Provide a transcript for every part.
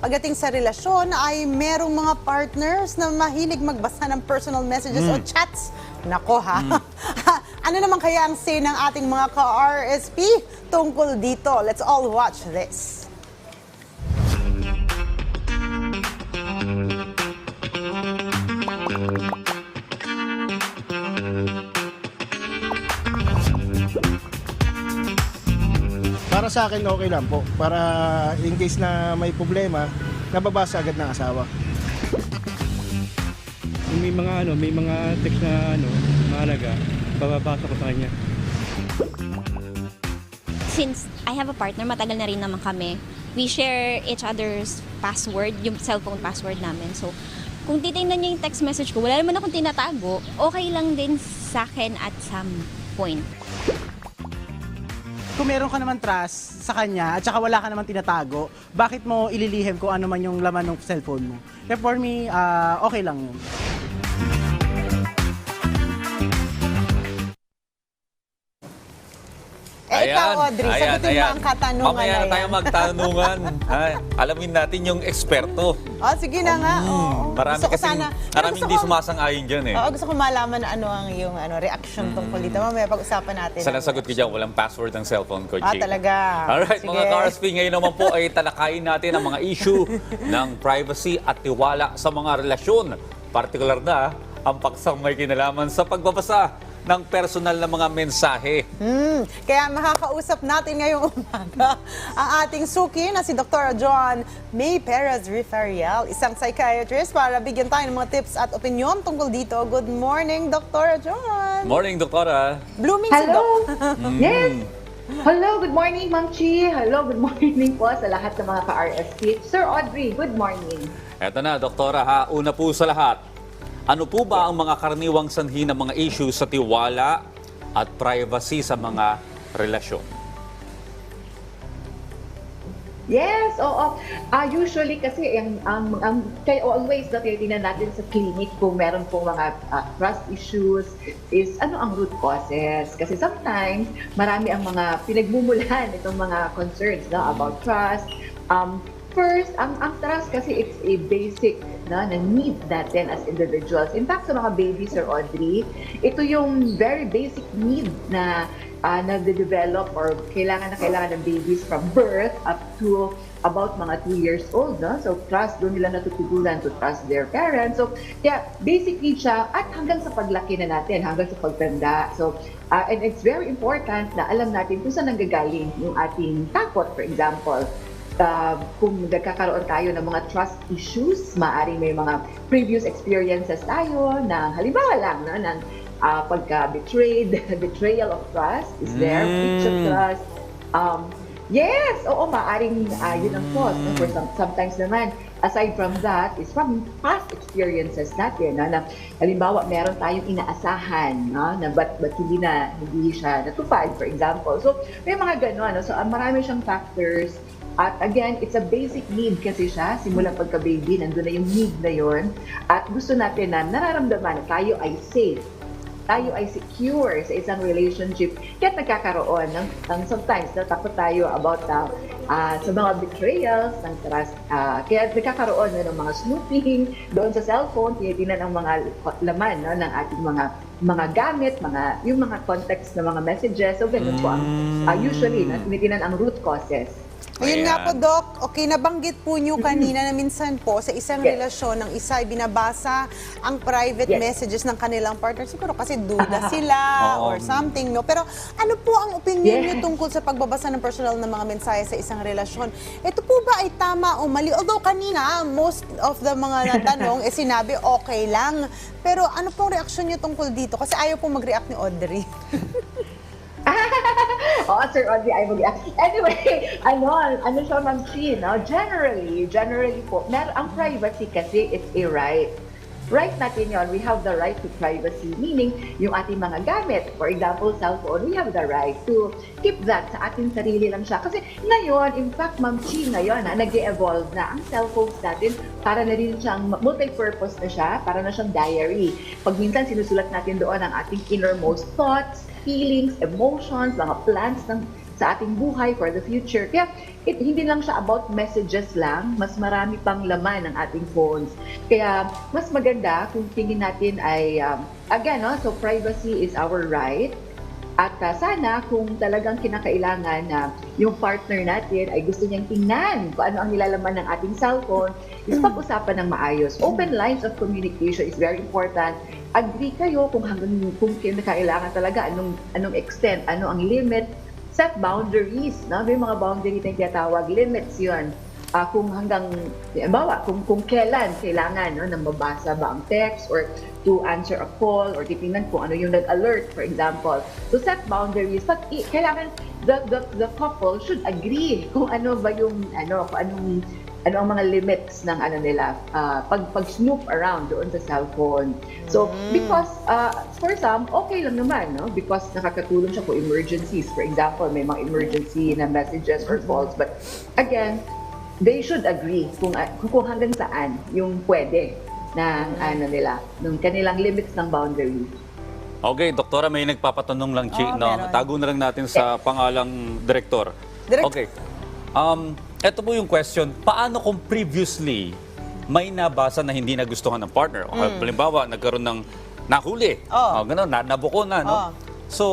pagdating sa relasyon ay merong mga partners na mahilig magbasa ng personal messages o chats. Nako ha. ano naman kaya ang say ng ating mga ka-RSP tungkol dito? Let's all watch this. Para sa akin, okay lang po. Para in case na may problema, nababasa agad ng asawa. Kung may mga ano, may mga text na ano, mahalaga, bababasa ko sa kanya. Since I have a partner, matagal na rin naman kami. We share each other's password, yung cellphone password namin. So, kung titingnan niya yung text message ko, wala naman akong tinatago, okay lang din sa akin at some point. Kung meron ka naman trust sa kanya at saka wala ka naman tinatago, bakit mo ililihim kung ano man yung laman ng cellphone mo? Kaya for me, ah, okay lang yun. Ikaw, Audrey, sagutin mo ang katanungan Mamaya na na tayo yan. magtanungan. ha? Alamin natin yung eksperto. Oh, sige na nga. oo. Hmm, Marami Gusto kasi, sana- gusto hindi sumasang-ayon dyan eh. Oo, gusto ko malaman na ano ang yung ano, reaction tungkol dito. Mamaya pag-usapan natin. Sa ang nasagot ko dyan, walang password ng cellphone ko, Ah, Jake. talaga. Alright, Sige. mga ka-RSP, ngayon naman po ay talakayin natin ang mga issue ng privacy at tiwala sa mga relasyon. Partikular na ang paksang may kinalaman sa pagbabasa ng personal na mga mensahe. Hmm, kaya makakausap natin ngayong umaga ang ating suki na si Dr. John May Perez Rifarial, isang psychiatrist para bigyan tayo ng mga tips at opinion tungkol dito. Good morning, Dr. John. Morning, Doktora. Blooming si Hello! Doc. Yes! Hello, good morning, Ma'am Chi. Hello, good morning po sa lahat ng mga ka-RSP. Sir Audrey, good morning. Eto na, Doktora ha. Una po sa lahat, ano po ba ang mga karaniwang sanhi ng mga issues sa tiwala at privacy sa mga relasyon? Yes, oo. Ah, usually kasi ang, ang, ang kaya always na tinitingnan natin sa clinic kung meron pong mga ah, trust issues is ano ang root causes. Kasi sometimes marami ang mga pinagmumulan itong mga concerns no, about trust. Um, first, ang, ang trust kasi it's a basic no, na need natin as individuals. In fact, sa mga babies, Sir Audrey, ito yung very basic need na uh, nagde-develop or kailangan na kailangan ng babies from birth up to about mga 2 years old. No? So, trust, doon nila natutugunan to trust their parents. So, kaya basic need siya at hanggang sa paglaki na natin, hanggang sa pagtanda. So, uh, and it's very important na alam natin kung saan nanggagaling yung ating takot, for example uh, kung nagkakaroon tayo ng mga trust issues, maaaring may mga previous experiences tayo na halimbawa lang no, ng uh, pagka-betrayed, betrayal of trust is there, breach of Mm. trust. Um, yes, oo, maaaring uh, yun ang cause. No? For some, sometimes naman, aside from that, is from past experiences natin. No? Na, halimbawa, meron tayong inaasahan no? na ba't, ba't hindi na hindi siya natupad, for example. So, may mga gano'n. No? So, uh, marami siyang factors at again, it's a basic need kasi siya. Simula pagka-baby, nandun na yung need na yon. At gusto natin na nararamdaman na tayo ay safe. Tayo ay secure sa isang relationship. Kaya nagkakaroon ng, ng sometimes natakot tayo about uh, uh, sa mga betrayals ng trust. Uh, kaya nagkakaroon na ng mga snooping doon sa cellphone, tinitingnan ang mga laman no, ng ating mga mga gamit, mga yung mga context ng mga messages. So ganun po ang uh, usually na tinitingnan ang root causes. Ayun nga po, Ayan. Doc. Okay, nabanggit po nyo kanina na minsan po sa isang Yes. relasyon ng isa ay binabasa ang private Yes. messages ng kanilang partner. Siguro kasi duda sila Oo. or something, no? Pero ano po ang opinion nyo Yes. tungkol sa pagbabasa ng personal na mga mensahe sa isang relasyon? Ito po ba ay tama o mali? Although kanina, most of the mga natanong, eh sinabi okay lang. Pero ano pong reaksyon nyo tungkol dito? Kasi ayaw pong mag-react ni Audrey. Oo, Sir Audrey, I will Anyway, ano, ano siya, Ma'am Chi, no? Generally, generally po, mer ang privacy kasi it's a right. Right natin yon, we have the right to privacy, meaning yung ating mga gamit, for example, cellphone, we have the right to keep that sa ating sarili lang siya. Kasi ngayon, in fact, Ma'am Chi, ngayon, ha, nag-evolve na ang cellphones natin, para na rin siyang multi-purpose na siya, para na siyang diary. Pag minsan sinusulat natin doon ang ating innermost thoughts, feelings, emotions, mga plans ng sa ating buhay for the future. Kaya it, hindi lang siya about messages lang, mas marami pang laman ng ating phones. Kaya mas maganda kung tingin natin ay, um, again, no, so privacy is our right. At uh, sana kung talagang kinakailangan na yung partner natin ay gusto niyang tingnan kung ano ang nilalaman ng ating cellphone, is pag-usapan ng maayos. Open lines of communication is very important. Agree kayo kung hanggang kung kinakailangan talaga anong anong extent, ano ang limit, set boundaries, no? May mga boundary na tinatawag, limits 'yun. Ah, kung hanggang, bawa, kung, kung kailan kailangan no, na mabasa ba ang text or to answer a call or titingnan kung ano yung nag-alert, for example. So set boundaries. But kailangan the, the, the couple should agree kung ano ba yung, ano, kung anong, ano ang mga limits ng ano nila, ah, pag, pag snoop around doon sa cellphone. So, because, ah, for some, okay lang naman, no? Because nakakatulong siya for emergencies. For example, may mga emergency na messages or calls. But again, they should agree kung, kung, kung hanggang saan yung pwede ng ano nila, ng kanilang limits ng boundary. Okay, doktora, may nagpapatanong lang, Chi. Oo, no? meron. Tago na lang natin sa pangalang direktor. Direk- Okay. Um, ito po yung question. Paano kung previously may nabasa na hindi nagustuhan ng partner? O halimbawa, nagkaroon ng nahuli. Mm. Oo. O, ganun, na, nabuko na. No? Oo. So,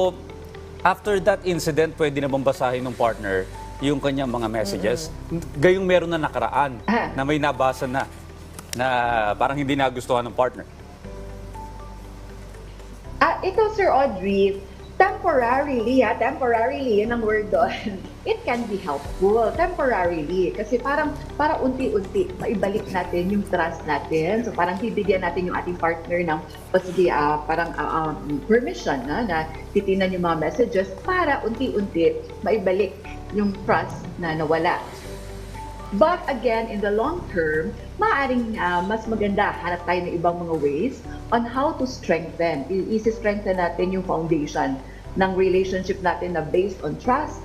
after that incident, pwede na bang basahin ng partner yung kanyang mga messages? Gayong meron na nakaraan Ah. na may nabasa na na parang hindi nagustuhan ng partner. Ah, ito Sir Audrey, temporarily, ha, temporarily, yun ang word doon. It can be helpful, temporarily. Kasi parang, para unti-unti, maibalik natin yung trust natin. So parang bibigyan natin yung ating partner ng, o sige, ah, parang ah, um, permission na, na titinan yung mga messages para unti-unti maibalik yung trust na nawala. But again, in the long term, maaaring ah, mas maganda hanap tayo ng ibang mga ways on how to strengthen. I- Isi-strengthen natin yung foundation ng relationship natin na based on trust,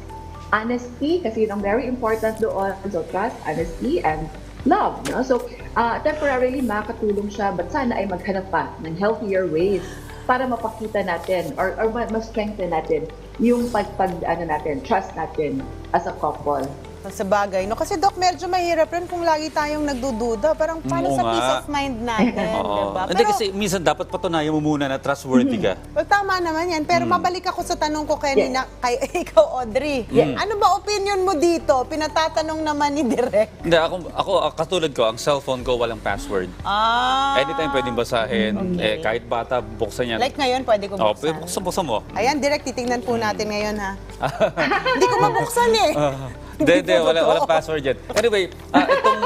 honesty, kasi yun ang very important doon. So trust, honesty, and love. No? So ah, temporarily makakatulong siya, but sana ay maghanap pa ng healthier ways para mapakita natin or, or ma- ma-strengthen natin yung pag, pag ano natin, trust natin as a couple. Sa bagay. No? Kasi Doc, medyo mahirap rin kung lagi tayong nagdududa. Parang paano Oo sa nga. peace of mind natin, Oo. diba? Hindi kasi minsan dapat patunayan mo muna na trustworthy ka. Well, tama naman yan. Pero mabalik ako sa tanong ko kanina kay ikaw, Audrey. Yes. Ano ba opinion mo dito? Pinatatanong naman ni Direk. Hindi, ako, ako ah, katulad ko, ang cellphone ko walang password. Ah. Anytime pwedeng basahin. Eh, kahit bata, buksan yan. Like ngayon, pwede ko oh, buksan. buksan, buksan mo. Ayan, Direk, titingnan po natin ngayon, ha? Hindi ko mabuksan eh. Hindi, hindi, wala, walang password yan. Anyway, ah, itong,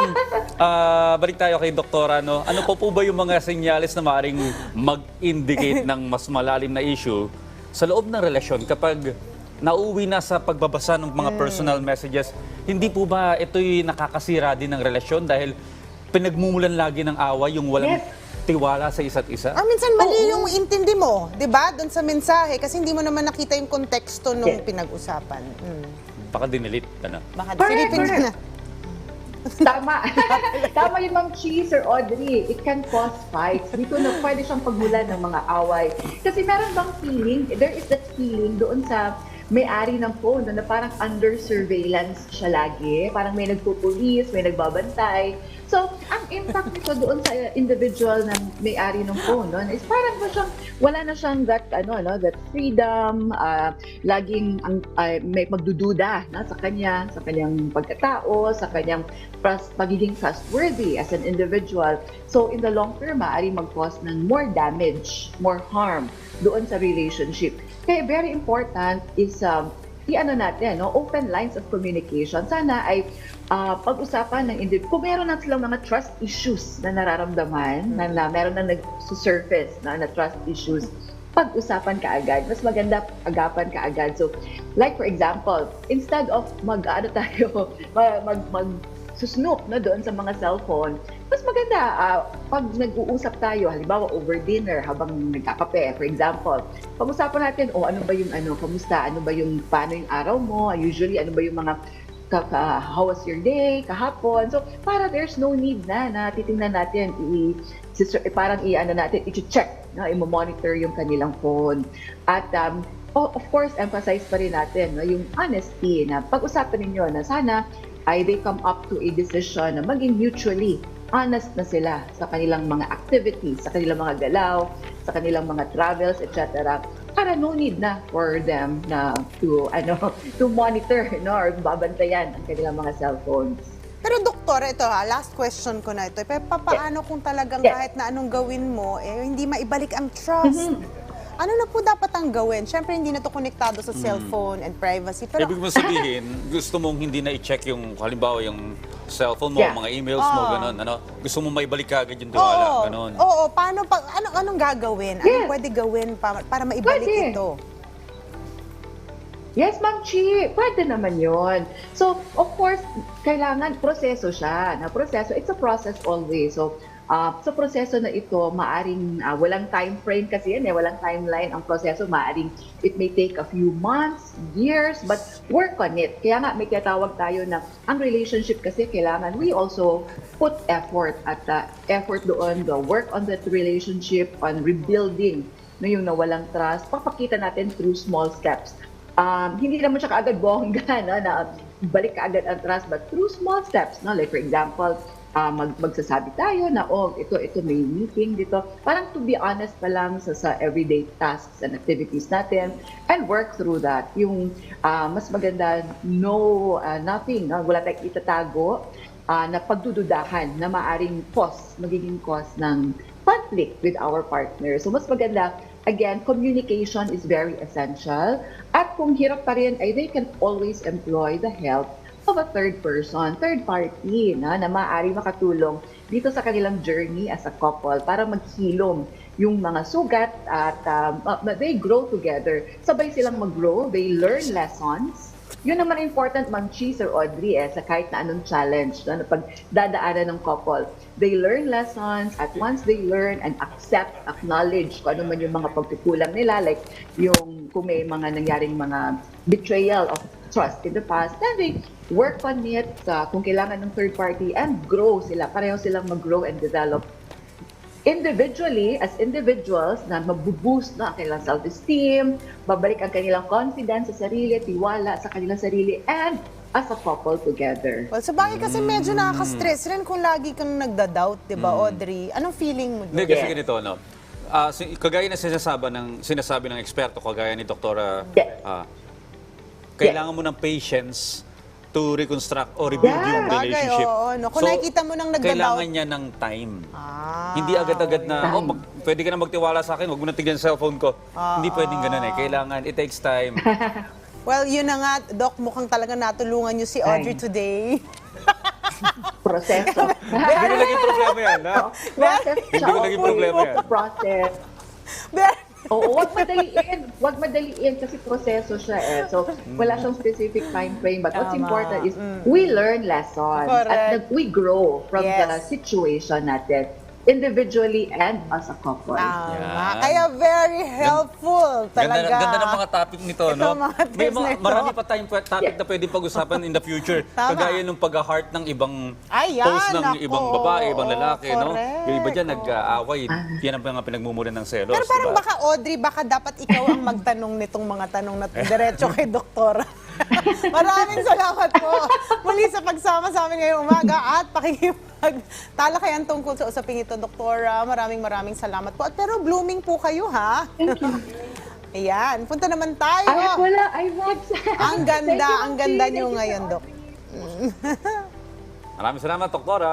ah, balik tayo kay Doktora, no? Ano po po ba yung mga senyales na maaaring mag-indicate ng mas malalim na issue sa loob ng relasyon kapag nauwi na sa pagbabasa ng Hmm. mga personal messages, hindi po ba ito'y nakakasira din ng relasyon dahil pinagmumulan lagi ng away yung walang Yes. tiwala sa isa't isa? Or minsan mali yung intindi mo, di ba? Doon sa mensahe. Kasi hindi mo naman nakita yung konteksto nung Yes. pinag-usapan. Mm. Baka dinilit. Ano? Baka Correct, silipin correct. na. Tama. Tama yun, Ma'am Chi, Sir Audrey. It can cause fights. Dito na pwede siyang pagmulan ng mga away. Kasi meron bang feeling, there is that feeling doon sa may-ari ng phone na parang under surveillance siya lagi. Parang may nagpupulis, may nagbabantay. So, ang impact nito doon sa individual na may-ari ng phone no, is parang ba siyang, wala na siyang that, ano, no, that freedom, ah, laging ang, ah, may magdududa na, sa kanya, sa kanyang pagkatao, sa kanyang trust, pagiging trustworthy as an individual. So, in the long term, maaari mag-cause ng more damage, more harm doon sa relationship. Kaya very important is um, i-ano natin, no? open lines of communication. Sana ay ah, pag-usapan ng individual. Kung meron na silang mga trust issues na nararamdaman, na, na meron na nag-surface na, na trust issues, pag-usapan ka agad. Mas maganda agapan ka agad. So, like for example, instead of mag, ano tayo, mag, mag, mag susnoop no, doon sa mga cellphone, mas maganda ah, pag nag-uusap tayo, halimbawa over dinner habang nagkakape, for example, pag-usapan natin, oh ano ba yung ano, kamusta, ano ba yung, paano yung araw mo, usually ano ba yung mga ka, how was your day, kahapon. So, para there's no need na na titingnan natin, i, si- parang i-ano natin, i-check, no, i-monitor yung kanilang phone. At um, o- of course, emphasize pa rin natin no, yung honesty na pag-usapan ninyo na sana ay they come up to a decision na maging mutually honest na sila sa kanilang mga activities, sa kanilang mga galaw, sa kanilang mga travels, etc. Para no need na for them na to ano to monitor no or babantayan ang kanilang mga cellphones. Pero doktor, ito ha, last question ko na ito. Pa- paano kung talagang Yes. kahit na anong gawin mo, eh, hindi maibalik ang trust? Ano na po dapat ang gawin? Siyempre, hindi na to konektado sa cellphone and privacy. Pero Ibig mo sabihin, gusto mong hindi na i-check yung, halimbawa, yung cellphone mo, Yeah. mga emails mo, Oo. ganun. Ano? Gusto mo maibalik ka agad yung tiwala, oo, ganun. oo, paano, pa, ano, anong gagawin? Anong Yes. pwede gawin para, para maibalik Pwede. ito? Yes, Ma'am Chi, pwede naman yon. So, of course, kailangan proseso siya. Na proseso, it's a process always. So, uh, sa proseso na ito, maaring ah, walang time frame kasi yan eh, walang timeline ang proseso. Maaring it may take a few months, years, but work on it. Kaya nga may tinatawag tayo na ang relationship kasi kailangan we also put effort at uh, effort doon, the work on that relationship, on rebuilding no, yung nawalang trust, papakita natin through small steps um, hindi naman siya kaagad bongga no, na balik kaagad ang trust but through small steps no like for example uh, mag magsasabi tayo na oh ito ito may meeting dito parang to be honest pa lang sa, sa everyday tasks and activities natin and work through that yung uh, mas maganda no uh, nothing no? wala tayong itatago uh, na pagdududahan na maaring cause magiging cause ng conflict with our partner so mas maganda again, communication is very essential. At kung hirap pa rin, ay they can always employ the help of a third person, third party, na, na maaari makatulong dito sa kanilang journey as a couple para maghilom yung mga sugat at um, uh, they grow together. Sabay silang mag-grow, they learn lessons. Yun naman important, Ma'am Cheese or Audrey, eh, sa kahit na anong challenge no, na pagdadaanan ng couple. They learn lessons at once they learn and accept, acknowledge kung ano man yung mga pagkukulang nila, like yung kung may mga nangyaring mga betrayal of trust in the past, then they work on it sa kung kailangan ng third party and grow sila. Pareho silang mag-grow and develop individually, as individuals, na mabuboost na ang kanilang self-esteem, babalik ang kanilang confidence sa sarili, tiwala sa kanilang sarili, and as a couple together. Well, sa bagay kasi medyo nakaka-stress rin kung lagi kang nagda-doubt, di ba, Audrey? Anong feeling mo Hindi, doon? kasi Yes. ganito, no? Ah, si- kagaya na sinasabi ng, sinasabi ng eksperto, kagaya ni Doktora, Yes. ah, kailangan mo ng patience to reconstruct or rebuild Yeah. yung Bagay, relationship. oo, no? Kung nakikita mo nang nagda-doubt- Kailangan niya ng time. Ah, Hindi agad-agad na, oh, mag, pwede ka na magtiwala sa akin, huwag mo na tignan cellphone ko. Hindi pwedeng ganun eh. Kailangan, it takes time. Well, yun na nga, Doc, mukhang talaga natulungan niyo si Audrey Ay. today. Proseso. Hindi ko naging problema yan, ha? process Hindi ko naging problema yan. Process. Very- Oo, wag madaliin. Wag madaliin kasi proseso siya eh. So, wala siyang specific time frame. But what's Tama. important is we learn lessons. Correct. At nag- we grow from the Yes. situation natin individually and as a couple. Tama. Yan. Kaya very helpful Ganda, talaga. ganda ng mga topic nito, Ito, no? mga May mga, na ito. marami pa tayong pa- topic na pwedeng pag-usapan in the future. Tama. Kagaya nung pag-heart ng ibang Ay, yan, post ng nako. ibang babae, ibang lalaki, no? Correct. Yung iba dyan nag-aaway. Yan ang mga pinagmumura ng selos, Pero parang diba? baka Audrey, baka dapat ikaw ang magtanong nitong mga tanong na diretso kay Doktora. Maraming salamat po muli sa pagsama sa amin ngayong umaga at pakikipag talakayan tungkol sa usaping ito, Doktora. Maraming maraming salamat po. At pero blooming po kayo, ha? Ayan, punta naman tayo. Ay, wala. Ay, wag. Ang Thank you, ganda, ang ganda Thank nyo you, ngayon, Dok. Maraming salamat, Doktora.